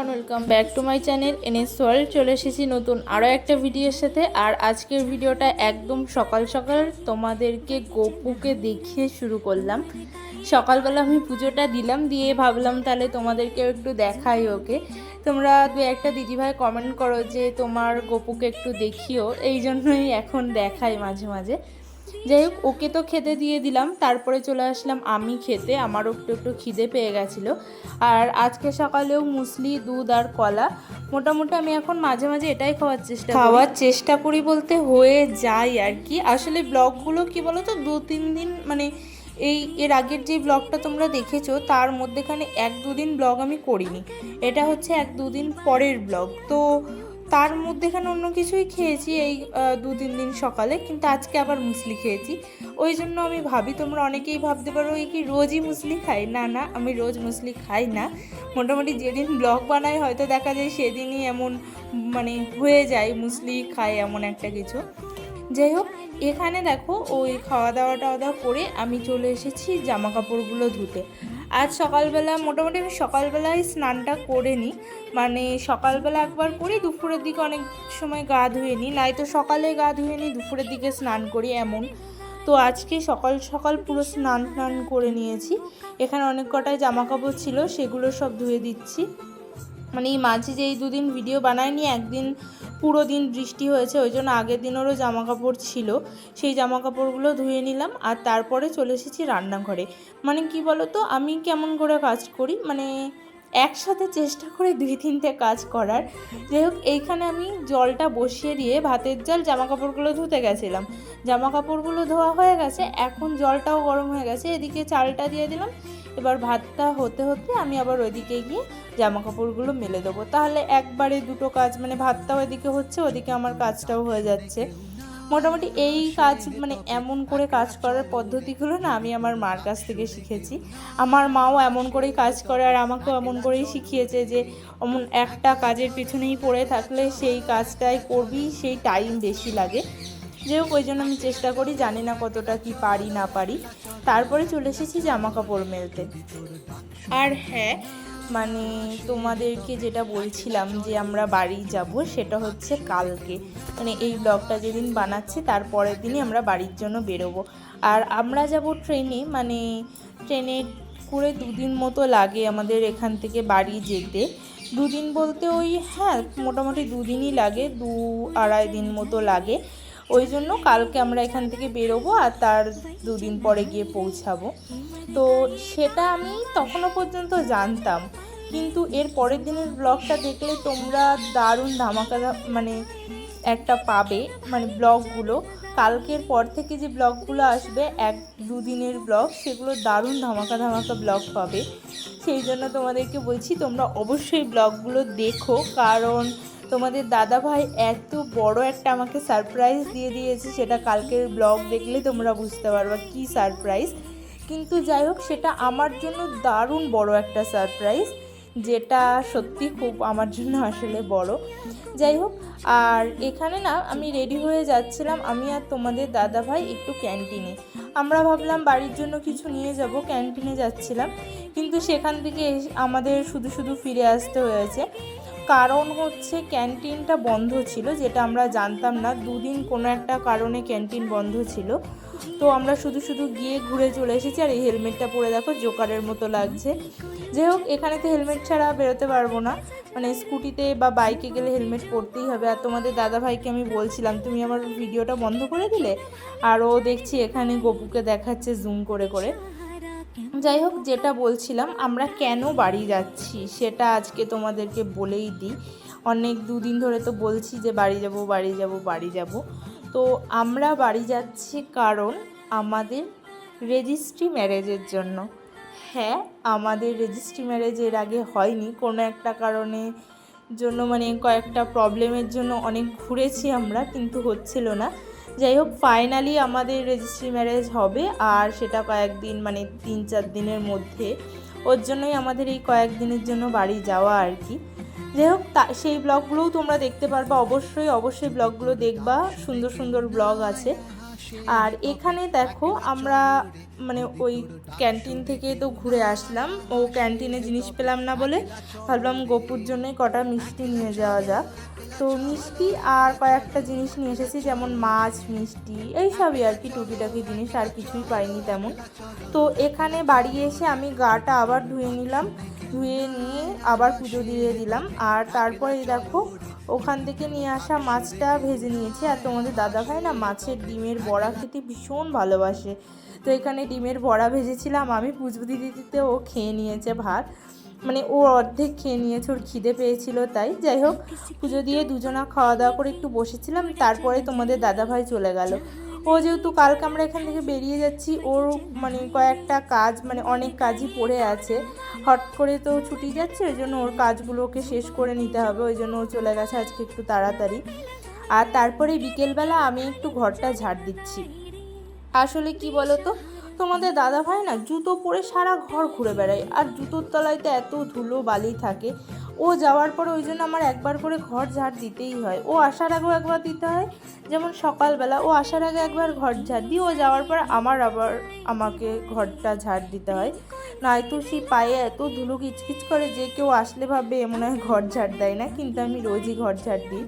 Everyone welcome back to my channel NS world চলে এসেছি নতুন আরও একটা ভিডিওর সাথে। আর আজকের ভিডিওটা একদম সকাল সকাল তোমাদেরকে গোপুকে দেখিয়ে শুরু করলাম। সকালবেলা আমি পুজোটা দিলাম, দিয়ে ভাবলাম তাহলে তোমাদেরকে একটু দেখাই ওকে। তোমরা দু একটা দিদিভাই কমেন্ট করো যে তোমার গোপুকে একটু দেখিও, এই জন্যই এখন দেখাই মাঝে মাঝে। যাই হোক, ওকে তো খেতে দিয়ে দিলাম, তারপরে চলে আসলাম আমি খেতে আমারও একটু একটু খিদে পেয়ে গেছিল। আর আজকে সকালেও মুসলি, দুধ আর কলা, মোটামুটি আমি এখন মাঝে মাঝে এটাই খাওয়ার চেষ্টা খাওয়ার চেষ্টা করি বলতে হয়ে যায় আর কি। আসলে ব্লগগুলো কি বলো তো দু তিন দিন মানে এই এর আগের যে ব্লগটা তোমরা দেখেছ, তার মধ্যেখানে এক দুদিন ব্লগ আমি করিনি। এটা হচ্ছে এক দুদিন পরের ব্লগ। তো তার মধ্যেখানে অন্য কিছুই খেয়েছি এই দু তিন দিন সকালে, কিন্তু আজকে আবার মুসলি খেয়েছি। ওই জন্য আমি ভাবি তোমরা অনেকেই ভাবতে পারো এই কি রোজই মুসলি খাই না না, আমি রোজ মুসলি খাই না। মোটামুটি যেদিন ব্লগ বানাই, হয়তো দেখা যায় সেদিনই এমন মানে হয়ে যায়, মুসলি খাই এমন একটা কিছু। যাই হোক, এখানে দেখো, ওই খাওয়া দাওয়া টাওয়া দাওয়া করে আমি চলে এসেছি জামা কাপড়গুলো ধুতে। আজ সকালবেলা, মোটামুটি আমি সকালবেলায় স্নানটা করে নিই। মানে সকালবেলা একবার করি, দুপুরের দিকে অনেক সময় গা ধুয়ে নিই। নাই তো সকালে গা ধুয়ে নিই, দুপুরের দিকে স্নান করি এমন। তো আজকে সকাল সকাল পুরো স্নান টান করে নিয়েছি। এখানে অনেক কটায় জামা কাপড় ছিল, সেগুলো সব ধুয়ে দিচ্ছি। মানে এই মাঝে যে এই দুদিন ভিডিও বানায়নি, একদিন পুরো দিন বৃষ্টি হয়েছে, ওই জন্য আগের দিনেরও জামা কাপড় ছিল। সেই জামা কাপড়গুলো ধুয়ে নিলাম আর তারপরে চলে এসেছি রান্নাঘরে। মানে কি বলো তো আমি কেমন করে কাজ করি মানে একসাথে চেষ্টা করে দুই তিনটে কাজ করার। যাই হোক, এইখানে আমি জলটা বসিয়ে দিয়ে ভাতের জল জামা কাপড়গুলো ধুতে গেছিলাম। জামা কাপড়গুলো ধোয়া হয়ে গেছে, এখন জলটাও গরম হয়ে গেছে। এদিকে চালটা দিয়ে দিলাম। এবার ভাতটা হতে হতে আমি আবার ওইদিকে গিয়ে জামা কাপড়গুলো মেলে দেবো। তাহলে একবারে দুটো কাজ মানে ভাতটাও এদিকে হচ্ছে, ওদিকে আমার কাজটাও হয়ে যাচ্ছে। মোটামুটি এই কাজ মানে এমন করে কাজ করার পদ্ধতিগুলো না আমি আমার মার কাছ থেকে শিখেছি। আমার মাও এমন করেই কাজ করে আর আমাকেও এমন করেই শিখিয়েছে যে অমন একটা কাজের পিছনেই পড়ে থাকলে সেই কাজটাই করবি, সেই টাইম বেশি লাগে। হোক, ওই জন্য আমি চেষ্টা করি, জানি না কতটা কি পারি, না পারি। তারপরে চলে এসেছি জামা কাপড় মেলতে। আর হ্যাঁ মানে তোমাদেরকে যেটা বলছিলাম যে আমরা বাড়ি যাব, সেটা হচ্ছে কালকে। মানে এই ব্লগটা যেদিন বানাচ্ছি তারপরের দিনই আমরা বাড়ির জন্য বেরোবো। আর আমরা যাব ট্রেনে মানে ট্রেনে করে দুদিন মতো লাগে আমাদের এখান থেকে বাড়ি যেতে। দুদিন বলতে ওই হ্যাঁ মোটামুটি দুদিনই লাগে, দু আড়াই দিন মতো লাগে। ওই জন্য কালকে আমরা এখান থেকে বেরোবো আর তার দুদিন পরে গিয়ে পৌঁছাবো। তো সেটা আমি তখনও পর্যন্ত জানতাম। কিন্তু এর পরের দিনের ব্লগটা দেখলে তোমরা দারুণ ধামাকা মানে একটা পাবে মানে ব্লগগুলো। কালকের পর থেকে যে ব্লগগুলো আসবে, এক দুদিনের ব্লগ, সেগুলো দারুণ ধামাকা ধামাকা ব্লগ পাবে। সেই জন্য তোমাদেরকে বলছি, তোমরা অবশ্যই ব্লগগুলো দেখো। কারণ তোমাদের দাদা ভাই এত বড় একটা আমাকে সারপ্রাইজ দিয়ে দিয়েছে, সেটা কালকের ব্লগ দেখলে তোমরা বুঝতে পারবে কি সারপ্রাইজ কিন্তু যাই হোক, সেটা আমার জন্য দারুণ বড় একটা সারপ্রাইজ যেটা সত্যি খুব আমার জন্য আসলে বড়। যাই হোক, আর এখানে না, আমি রেডি হয়ে যাচ্ছিলাম, আমি আর তোমাদের দাদা ভাই একটু ক্যান্টিনে আমরা ভাবলাম বাড়ির জন্য কিছু নিয়ে যাব ক্যান্টিনে যাচ্ছিলাম, কিন্তু সেখান থেকে আমাদের শুধু শুধু ফিরে আসতে হয়েছে। কারণ হচ্ছে ক্যান্টিনটা বন্ধ ছিল, যেটা আমরা জানতাম না। দুদিন কোনো একটা কারণে ক্যান্টিন বন্ধ ছিল। তো আমরা শুধু শুধু গিয়ে ঘুরে চলে এসেছি আর এই হেলমেটটা পরে দেখো জোকারের মতো লাগছে। যাই হোক এখানে তো হেলমেট ছাড়া বেরোতে পারব না। মানে স্কুটিতে বা বাইকে গেলে হেলমেট পরতেই হবে। আর তোমাদের দাদা ভাইকে আমি বলছিলাম, তুমি আমার ভিডিওটা বন্ধ করে দিলে? আর ও দেখছি এখানে গপুকে দেখাচ্ছে জুম করে করে। যাই হোক, যেটা বলছিলাম, আমরা কেন বাড়ি যাচ্ছি সেটা আজকে তোমাদেরকে বলেই দিই। অনেক দুদিন ধরে তো বলছি যে, বাড়ি যাব বাড়ি যাব বাড়ি যাব। তো আমরা বাড়ি যাচ্ছি কারণ আমাদের রেজিস্ট্রি ম্যারেজের জন্য। হ্যাঁ আমাদের রেজিস্ট্রি ম্যারেজ এর আগে হয়নি। কোনো একটা কারণে জন্য মানে কয়েকটা প্রবলেমের জন্য অনেক ঘুরেছি আমরা, কিন্তু হচ্ছিল না। যাই হোক ফাইনালি আমাদের রেজিস্ট্রি ম্যারেজ হবে। আর সেটা কয়েকদিন মানে তিন চার দিনের মধ্যে। ওর জন্যই আমাদের এই কয়েকদিনের জন্য বাড়ি যাওয়া আর কি। যাই হোক সেই ব্লগগুলোও তোমরা দেখতে পারবা। অবশ্যই অবশ্যই ব্লগগুলো দেখবা। সুন্দর সুন্দর ব্লগ আছে। আর এখানে দেখো, আমরা মানে ওই ক্যান্টিন থেকে তো ঘুরে আসলাম। ও ক্যান্টিনে জিনিস পেলাম না বলে ভাবলাম গোপুর জন্যই কটা মিষ্টি নিয়ে যাওয়া যাক। তো মিষ্টি আর কয়েকটা জিনিস নিয়ে এসেছি, যেমন মাছ, মিষ্টি, এইসবই আর কি, টুকিটাকি জিনিস আর কিছুই পাইনি তেমন। তো এখানে বাড়ি এসে আমি গাটা আবার ধুয়ে নিলাম, ধুয়ে নিয়ে আবার পুজো দিয়ে দিলাম। আর তারপরে দেখো, ওখান থেকে নিয়ে আসা মাছটা ভেজে নিয়েছি। আর তোমাদের দাদা ভাই না মাছের ডিমের বড়া খেতে ভীষণ ভালোবাসে। তো এখানে ডিমের বড়া ভেজেছিলাম, আমি পুজো দিতে দিতে ও খেয়ে নিয়েছে ভাত। মানে ও অর্ধেক খেয়ে নিয়েছে, ওর খিদে পেয়েছিল, তাই যাই হোক, পুজো দিয়ে দুজনা খাওয়া দাওয়া করে একটু বসেছিলাম, তারপরে তোমাদের দাদাভাই চলে গেল। ও যেহেতু কালকে আমরা এখান থেকে বেরিয়ে যাচ্ছি, ওর মানে কয়েকটা কাজ মানে অনেক কাজই পড়ে আছে। হট করে তো ছুটি যাচ্ছে, ওই জন্য ওর কাজগুলোকে শেষ করে নিতে হবে, ওই জন্য ও চলে গেছে আজকে একটু তাড়াতাড়ি। আর তারপরে বিকেলবেলা আমি একটু ঘরটা ঝাড় দিচ্ছি। আসলে কি বলো তো তোমাদের দাদা ভাই না জুতো পরে সারা ঘর ঘুরে বেড়ায়। আর জুতোর তলায় তো এত ধুলো বালি থাকে। ও যাওয়ার পরে ওই জন্য আমার একবার করে ঘর ঝাড় দিতেই হয়। ও আসার আগেও একবার দিতে হয়। যেমন সকালবেলা ও আসার আগে একবার ঘর ঝাড় দিই। ও যাওয়ার পর আমার আবার আমাকে ঘরটা ঝাড় দিতে হয়। নয়তো সেই পায়ে এত ধুলো কিচকিচ করে যে কেউ আসলে ভাবে এমন হয় ঘর ঝাড় দেয় না, কিন্তু আমি রোজই ঘর ঝাড় দিই।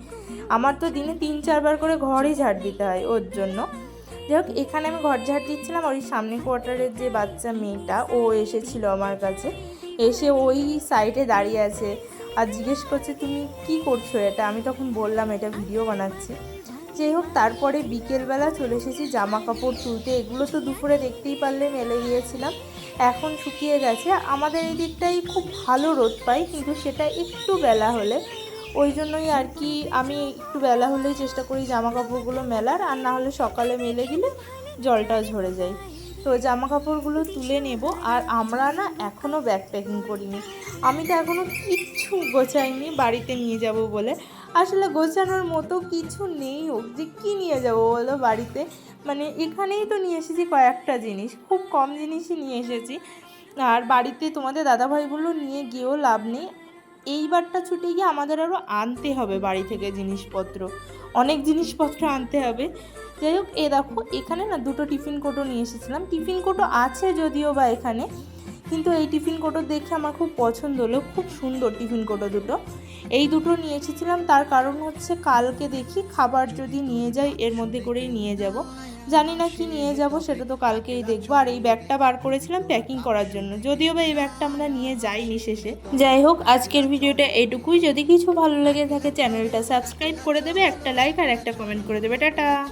আমার তো দিনে তিন, চারবার করে ঘরই ঝাড় দিতে হয় ওর জন্য। যাই হোক, এখানে আমি ঘর ঝাড় দিচ্ছিলাম ওই সামনে কোয়ার্টারের যে বাচ্চা মেয়েটা, ও এসেছিল আমার কাছে। এসে ওই সাইডে দাঁড়িয়ে আছে আর জিজ্ঞেস করছে, তুমি কি করছ এটা? আমি তখন বললাম, এটা ভিডিও বানাচ্ছি। যাই হোক, তারপরে বিকেলবেলা চলে এসেছি জামা কাপড় তুলতে। এগুলো তো দুপুরে দেখতেই পারলে মেলে গিয়েছিলাম। এখন শুকিয়ে গেছে। আমাদের এই দিকটাই খুব ভালো রোদ পাই, কিন্তু সেটা একটু বেলা হলে ওই জন্যই আর কি আমি একটু বেলা হলেই চেষ্টা করি জামা কাপড়গুলো মেলার, আর না হলে সকালে মেলে গেলে জলটা ঝরে যায়। তো জামা কাপড়গুলো তুলে নেব, আর আমরা না এখনও ব্যাগ প্যাকিং করিনি। আমি তো এখনও কিচ্ছু গোছাইনি, বাড়িতে নিয়ে যাব বলে। আসলে গোছানোর মতো কিছু নেই হোক যে কী নিয়ে যাব বলো বাড়িতে? মানে এখানেই তো নিয়ে এসেছি কয়েকটা জিনিস, খুব কম জিনিসই নিয়ে এসেছি। আর বাড়িতে তোমাদের দাদাভাইগুলো নিয়ে গিয়েও লাভ নেই। এইবারটা ছুটে গিয়ে আমাদের আরও আনতে হবে বাড়ি থেকে জিনিসপত্র। অনেক জিনিসপত্র আনতে হবে। যাই হোক, এ দেখো, এখানে না দুটো টিফিন কোটো নিয়ে এসেছিলাম। টিফিন কোটো আছে যদিও বা এখানে, কিন্তু এই টিফিন কোটো দেখে আমার খুব পছন্দ হলো। খুব সুন্দর টিফিন কোটো দুটো। এই দুটো নিয়ে এসেছিলাম, তার কারণ হচ্ছে কালকে দেখি খাবার যদি নিয়ে যাই, এর মধ্যে করেই নিয়ে যাব। জানি না কি নিয়ে যাব, সেটা তো কালকেই দেখব। আর এই ব্যাগটা বার করেছিলাম প্যাকিং করার জন্য। যদিও বা এই ব্যাগটা আমরা নিয়ে যাইনি শেষে। যাই হোক, আজকের ভিডিওটা এটুকুই। যদি কিছু ভালো লেগে থাকে, চ্যানেলটা সাবস্ক্রাইব করে দেবে, একটা লাইক আর একটা কমেন্ট করে দেবে। টাটা!